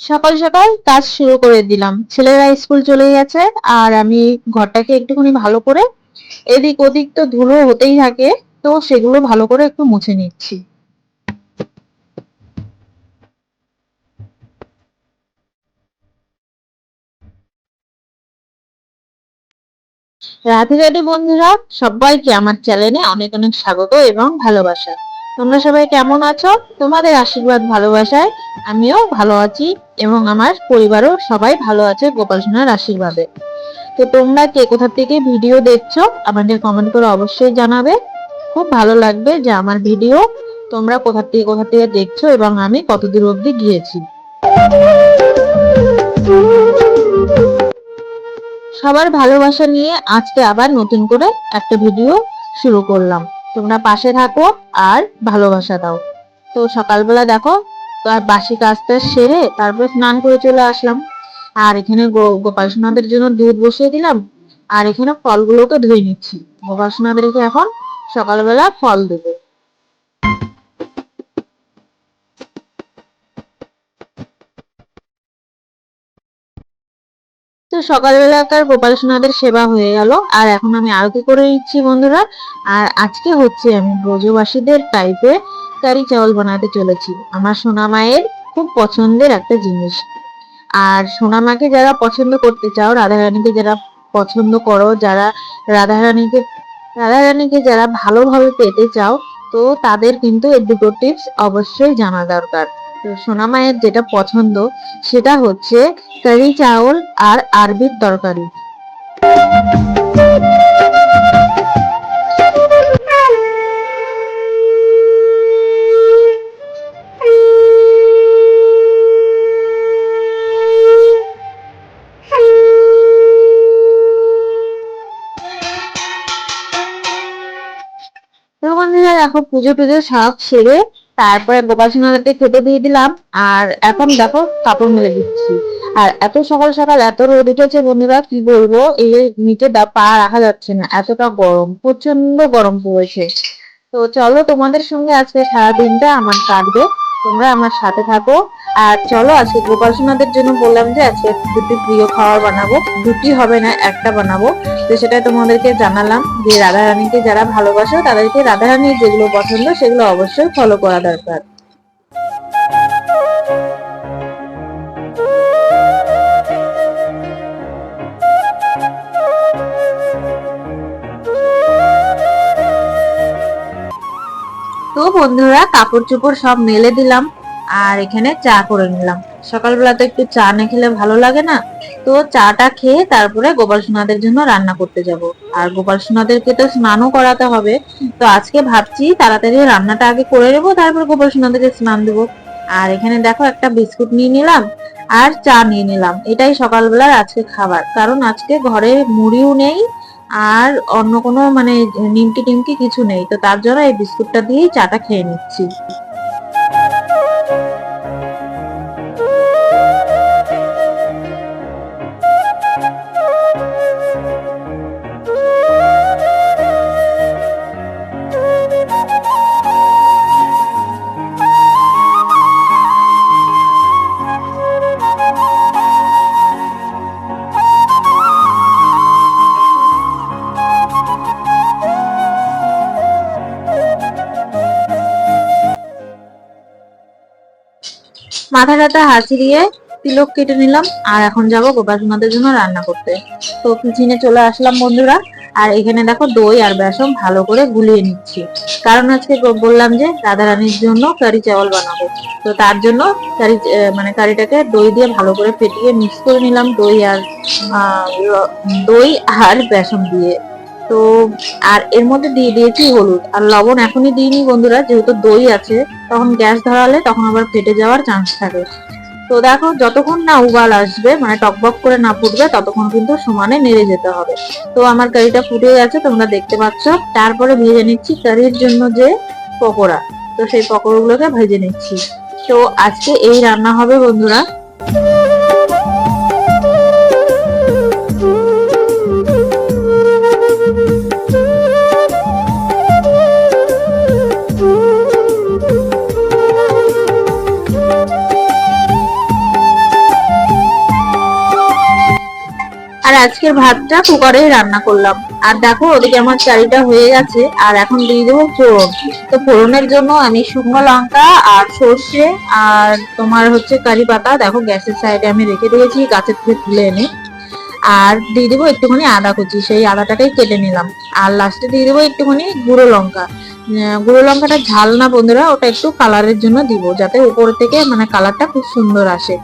সকাল সকাল কাজ শুরু করে দিলাম। ছেলেরা স্কুল চলে গেছে আর আমি ঘরটাকে একটুখানি ভালো করে এদিক ওদিক তো ধুলো হতেই থাকে, তো সেগুলো ভালো করে একটু মুছে নিচ্ছি। রাধে রাধে বন্ধুরা, সবাইকে আমার চ্যানেলে অনেক অনেক স্বাগত এবং ভালোবাসা। তোমরা সবাই কেমন আছো? তোমাদের আশীর্বাদ ভালোবাসায় আমিও ভালো আছি এবং আমার পরিবারও সবাই ভালো আছে গোপাল সোনার আশীর্বাদে। তো তোমরা কে কোথা থেকে ভিডিও দেখছ, আমাদের কমেন্ট করে অবশ্যই জানাবে। খুব ভালো লাগবে যে আমার ভিডিও তোমরা কোথা থেকে কোথা থেকে দেখছ এবং আমি কতদূর অবধি গিয়েছি। সবার ভালোবাসা নিয়ে আজকে আবার নতুন করে একটা ভিডিও শুরু করলাম। তোমরা পাশে থাকো আর ভালোবাসা দাও। তো সকালবেলা দেখো তো আর বাসি কাজটা সেরে তারপরে স্নান করে চলে আসলাম। আর এখানে গোপাল সোনাদের জন্য দুধ বসিয়ে দিলাম। আর এখানে ফলগুলোকে ধুয়ে নিচ্ছি। গোপাল সোনাদেরকে এখন সকালবেলা ফল দেবো। তো সকালবেলাকার গোপাল সোনাদের সেবা হয়ে গেল। আর এখন আমি আরতি করে নিচ্ছি বন্ধুরা? আর আজকে হচ্ছে আমি ব্রজবাসীদের টাইপে কারি চাউল বানাতে চলেছি। আমার সোনা মায়ের খুব পছন্দের একটা জিনিস। আর সোনা মাকে যারা পছন্দ করতে চাও রাধারানীকে যারা পছন্দ করো, যারা রাধারানীকে রাধারানীকে যারা ভালোভাবে পেতে চাও, তো তাদের কিন্তু এই দুটো টিপস অবশ্যই জানা দরকার। তো সোনা মায়ের যেটা পছন্দ, সেটা হচ্ছে কারি চাউল আর আরবির তরকারি। এখন পুজো টুজো শাক সেরে তারপরে গোপাল সিংহকে খেতে দিয়ে দিলাম। আর এখন দেখো কাপড় মেলে দিচ্ছি। আর এত সকাল সকাল এত রোদ উঠেছে বন্ধুরা, কি বলব? এই নিচে পা রাখা যাচ্ছে না, এতটা গরম প্রচণ্ড গরম পড়েছে। তো চলো তোমাদের সঙ্গে আজকে সারাদিনটা আমার কাটবে। তোমরা আমার সাথে থাকো। আর চলো, আজকে গোপাল সোনাদের জন্য বললাম যে আজকে দুটি প্রিয় খাবার বানাবো। দুটি হবে না, একটা বানাবো। তো সেটা তোমাদেরকে জানালাম যে রাধারানীকে যারা ভালোবাসো, তাদেরকে রাধারানীর যেগুলো পছন্দ, সেগুলো অবশ্যই ফলো করা দরকার। বন্ধুরা কাপড় চোপড় সব মেলে দিলাম আর এখানে চা করে নিলাম। সকালবেলা তো একটু চা না খেলে ভালো লাগে না, তো চাটা খেয়ে তারপরে গোপাল সোনাদের জন্য রান্না করতে যাব। আর গোপাল সোনাদেরকে তো স্নানও করাতে হবে, তো আজকে ভাবছি তাড়াতাড়ি রান্নাটা আগে করে নেব, তারপর গোপাল সোনাদেরকে স্নান দেবো। আর এখানে দেখো একটা বিস্কুট নিয়ে নিলাম আর চা নিয়ে নিলাম। এটাই সকালবেলার আজকে খাবার, কারণ আজকে ঘরে মুড়িও নেই আর অন্য কোনো মানে নিমকি টিমকি কিছু নেই। তো তার জন্য এই বিস্কুটটা দিয়েই চাটা খেয়ে নিচ্ছি। মাথা টাথা হাসি দিয়ে তিলক কেটে নিলাম, আর এখন যাব গোপাল সোনাদের জন্য রান্না করতে। তো কিচেনে চলে আসলাম বন্ধুরা, আর এখানে দেখো দই আর বেসন ভালো করে গুলিয়ে নিচ্ছি। কারণ আজকে বললাম যে রাধা রানীর জন্য কারি চাওয়াল বানাবো। তো তার জন্য কারি মানে কারিটাকে দই দিয়ে ভালো করে ফেটিয়ে মিক্স করে নিলাম দই আর দই আর বেসন দিয়ে। তো, আর এর মধ্যে দিয়ে দিয়েছি হলুদ। আর লবণ এখনই দিইনি বন্ধুরা, যেহেতু দই আছে, তখন গ্যাস ধরালে তখন আবার ফেটে যাওয়ার চান্স থাকে। তো দেখো, যতক্ষণ না উবাল আসবে মানে টকবক করে না ফুটবে, ততক্ষণ কিন্তু সমানে নেড়ে যেতে হবে। তো আমার কারিটা ফুটে গেছে, তোমরা দেখতে পাচ্ছ। তারপরে ভেজে নিচ্ছি কারির জন্য যে পকোড়া। তো সেই পকোড়াগুলোকে ভেজে নিচ্ছি। তো আজকে এই রান্না হবে বন্ধুরা। আজকের ভাতটা কুকারেই রান্না করলাম। আর দেখো, ওদিকে আমার চারিটা হয়ে গেছে, আর এখন দিয়ে দেবো ফোড়ন। তো ফোড়নের জন্য আমি শুকনো লঙ্কা আর সর্ষে আর তোমার হচ্ছে কারি পাতা, দেখো গ্যাসের সাইডে আমি রেখে দিয়েছি, গাছের থেকে তুলে এনে। আর দিয়ে দেবো একটুখানি আদা কুচি, সেই আদাটাকেই কেটে নিলাম। আর লাস্টে দিয়ে দেবো একটুখানি গুঁড়ো লঙ্কা। গুঁড়ো লঙ্কাটা ঝাল না বন্ধুরা, ওটা একটু কালারের জন্য দিব, যাতে উপর থেকে মানে কালারটা খুব সুন্দর আসে।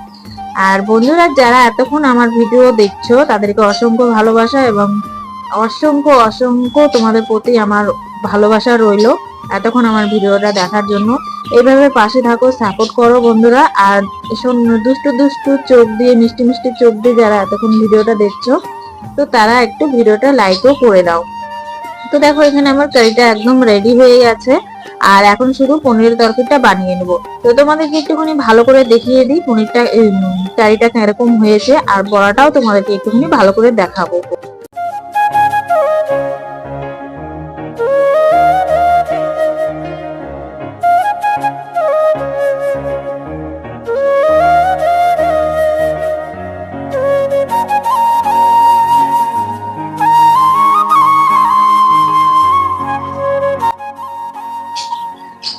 আর বন্ধুরা, যারা এতক্ষণ আমার ভিডিও দেখছ, তাদেরকে অসংখ্য ভালোবাসা এবং অসংখ্য অসংখ্য তোমাদের প্রতি আমার ভালোবাসা রইল এতক্ষণ আমার ভিডিওটা দেখার জন্য। এইভাবে পাশে থাকো সাপোর্ট করো বন্ধুরা। আর দুষ্টু দুষ্টু চোখ দিয়ে, মিষ্টি মিষ্টি চোখ দিয়ে যারা এতক্ষণ ভিডিওটা দেখছ, তো তারা একটু ভিডিওটা লাইকও করে দাও। তো দেখো, এখানে আমার কারিটা একদম রেডি হয়ে গেছে। আর এখন শুধু পনিরের তরকারিটা বানিয়ে নেব। তো তোমাদেরকে একটুখানি ভালো করে দেখিয়ে দিই, পনিরটা চারিটা এরকম হয়েছে, আর বড়াটাও তোমাদেরকে একটুখানি ভালো করে দেখাবো।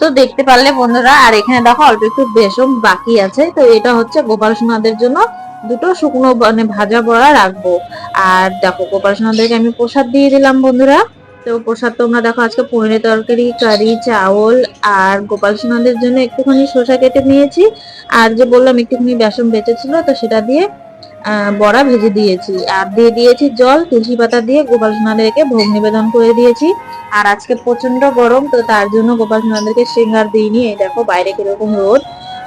তো দেখতে পারলে বন্ধুরা, আর এখানে দেখো অল্প একটু বেসন বাকি আছে। তো এটা হচ্ছে গোপাল সোনাদের জন্য দুটো শুকনো মানে ভাজা বড়া রাখব। আর দেখো গোপাল সোনাদেরকে আমি প্রসাদ দিয়ে দিলাম বন্ধুরা। তো প্রসাদ তোমরা দেখো, আজকে পনিরের তরকারি, কারি, চাউল আর গোপাল সোনাদের জন্য একটুখানি শসা কেটে নিয়েছি। আর যে বললাম, একটুখানি বেসন বেঁচেছিল, তো সেটা দিয়ে বড়া ভেজে দিয়েছি। আর দিয়ে দিয়েছি জল, তুলসী পাতা দিয়ে গোপাল সোনাদেরকে ভোগ নিবেদন করে দিয়েছি। আর আজকে প্রচণ্ড গরম, তো তার জন্য গোপাল সোনাদেরকে সিঙ্গার দিইনি। এই দেখো বাইরে কীরকম রোদ।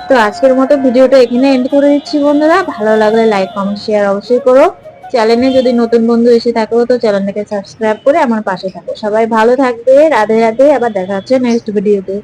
তো আজকের মতো ভিডিওটা এখানে এন্ড করে দিচ্ছি বন্ধুরা। ভালো লাগলে লাইক কমেন্ট শেয়ার অবশ্যই করো। চ্যানেলে যদি নতুন বন্ধু এসে থাকো, তো চ্যানেলটাকে সাবস্ক্রাইব করে আমার পাশে থাকো। সবাই ভালো থাকবে। রাধে রাধে। আবার দেখা হচ্ছে নেক্সট ভিডিওতে